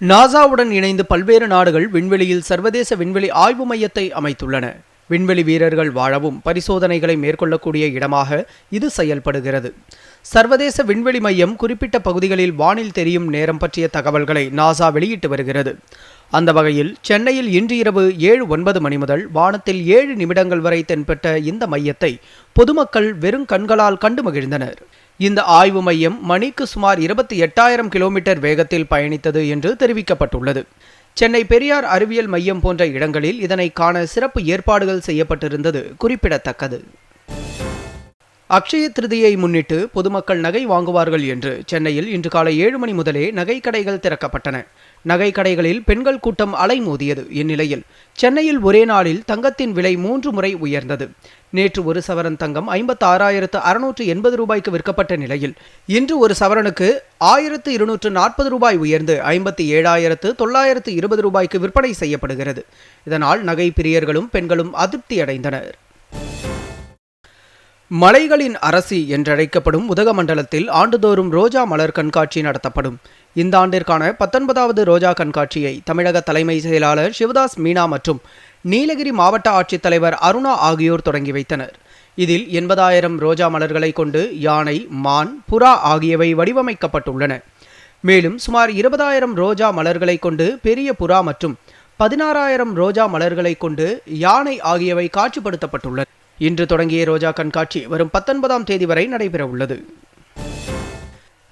நாசாவுடன் இணைந்து பல்வேறு நாடுகள் விண்வெளியில் சர்வதேச விண்வெளி ஆய்வு மையத்தை அமைத்துள்ளன. விண்வெளி வீரர்கள் வாழவும் பரிசோதனைகளை மேற்கொள்ளக்கூடிய இடமாக இது செயல்படுகிறது. சர்வதேச விண்வெளி மையம் குறிப்பிட்ட பகுதிகளில் வானில் தெரியும் நேரம் பற்றிய தகவல்களை நாசா வெளியிட்டு வருகிறது. அந்த வகையில் சென்னையில் இன்று இரவு ஏழு ஒன்பது மணி முதல் வானத்தில் ஏழு நிமிடங்கள் வரை தென்பட்ட இந்த மையத்தை பொதுமக்கள் வெறும் கண்களால் கண்டு மகிழ்ந்தனர். இந்த ஆய்வு மையம் மணிக்கு சுமார் இருபத்தி எட்டாயிரம் கிலோமீட்டர் வேகத்தில் பயணித்தது என்று தெரிவிக்கப்பட்டுள்ளது. சென்னை பெரியார் அறிவியல் மையம் போன்ற இடங்களில் இதனை காண சிறப்பு ஏற்பாடுகள் செய்யப்பட்டிருந்தது குறிப்பிடத்தக்கது. அக்ஷய திருதியை முன்னிட்டு பொதுமக்கள் நகை வாங்குவார்கள் என்று சென்னையில் இன்று காலை ஏழு மணி முதலே நகை கடைகள் திறக்கப்பட்டன. நகை கடைகளில் பெண்கள் கூட்டம் அலைமோதியது இந்நிலையில். சென்னையில் ஒரே நாளில் தங்கத்தின் விலை மூன்று முறை உயர்ந்தது. நேற்று ஒரு சவரன் தங்கம் ஐம்பத்தி ஆறாயிரத்து அறுநூற்று எண்பது ரூபாய்க்கு விற்கப்பட்ட நிலையில். இன்று ஒரு சவரனுக்கு ஆயிரத்து இருநூற்று நாற்பது ரூபாய் உயர்ந்து ஐம்பத்தி ஏழாயிரத்து தொள்ளாயிரத்து இருபது ரூபாய்க்கு விற்பனை செய்யப்படுகிறது. இதனால் நகை பிரியர்களும் பெண்களும் அதிருப்தி அடைந்தனர் மலைகளின் அரசி என்றழைக்கப்படும் உதகமண்டலத்தில் ஆண்டுதோறும் ரோஜா மலர் கண்காட்சி நடத்தப்படும். இந்த ஆண்டிற்கான பத்தொன்பதாவது ரோஜா கண்காட்சியை தமிழக தலைமை செயலாளர் சிவதாஸ் மீனா மற்றும் நீலகிரி மாவட்ட ஆட்சித்தலைவர் அருணா ஆகியோர் தொடங்கி வைத்தனர். இதில் எண்பதாயிரம் ரோஜா மலர்களை கொண்டு யானை மான் புறா ஆகியவை வடிவமைக்கப்பட்டுள்ளன. மேலும் சுமார் இருபதாயிரம் ரோஜா மலர்களை கொண்டு பெரிய புறா மற்றும் பதினாறாயிரம் ரோஜா மலர்களை கொண்டு யானை ஆகியவை காட்சிப்படுத்தப்பட்டுள்ளன. இன்று தொடங்கிய ரோஜா கண்காட்சி வரும் பத்தொன்பதாம் தேதி வரை நடைபெறவுள்ளது.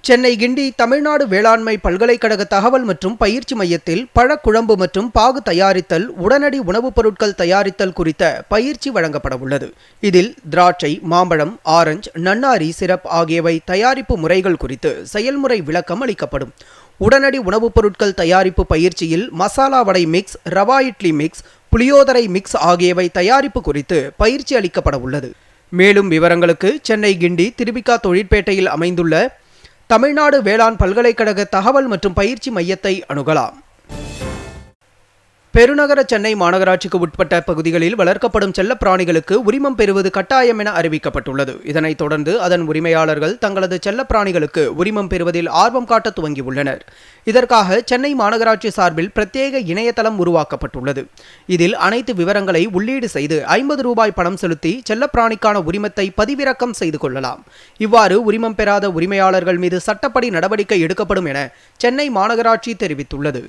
சென்னை கிண்டி தமிழ்நாடு வேளாண்மை பல்கலைக்கழக தகவல் மற்றும் பயிற்சி மையத்தில் பழக்குழம்பு மற்றும் பாகு தயாரித்தல் உடனடி உணவுப் பொருட்கள் தயாரித்தல் குறித்த பயிற்சி வழங்கப்பட உள்ளது இதில் திராட்சை மாம்பழம் ஆரஞ்சு நன்னாரி சிரப் ஆகியவை தயாரிப்பு முறைகள் குறித்து செயல்முறை விளக்கம் அளிக்கப்படும். உடனடி உணவுப் பொருட்கள் தயாரிப்பு பயிற்சியில் masala vada mix rava idli mix puliyodarai mix ஆகியவை தயாரிப்பு குறித்து பயிற்சி அளிக்கப்பட உள்ளது. மேலும் விவரங்களுக்கு சென்னை கிண்டி திருபிகா தொழிற்பேட்டையில் அமைந்துள்ள தமிழ்நாடு வேளாண் பல்கலைக்கழக தகவல் மற்றும் பயிற்சி மையத்தை அணுகலாம். பெருநகர சென்னை மாநகராட்சிக்கு உட்பட்ட பகுதிகளில் வளர்க்கப்படும் செல்லப்பிராணிகளுக்கு உரிமம் பெறுவது கட்டாயம் என அறிவிக்கப்பட்டுள்ளது. இதனைத் தொடர்ந்து அதன் உரிமையாளர்கள் தங்களது செல்லப்பிராணிகளுக்கு உரிமம் பெறுவதில் ஆர்வம் காட்ட துவங்கியுள்ளனர். இதற்காக சென்னை மாநகராட்சி சார்பில் பிரத்யேக இணையதளம் உருவாக்கப்பட்டுள்ளது. இதில் அனைத்து விவரங்களை உள்ளீடு செய்து ஐம்பது ரூபாய் பணம் செலுத்தி செல்லப்பிராணிக்கான உரிமத்தை பதிவிறக்கம் செய்து கொள்ளலாம். இவ்வாறு உரிமம் பெறாத உரிமையாளர்கள் மீது சட்டப்படி நடவடிக்கை எடுக்கப்படும் என சென்னை மாநகராட்சி தெரிவித்துள்ளது.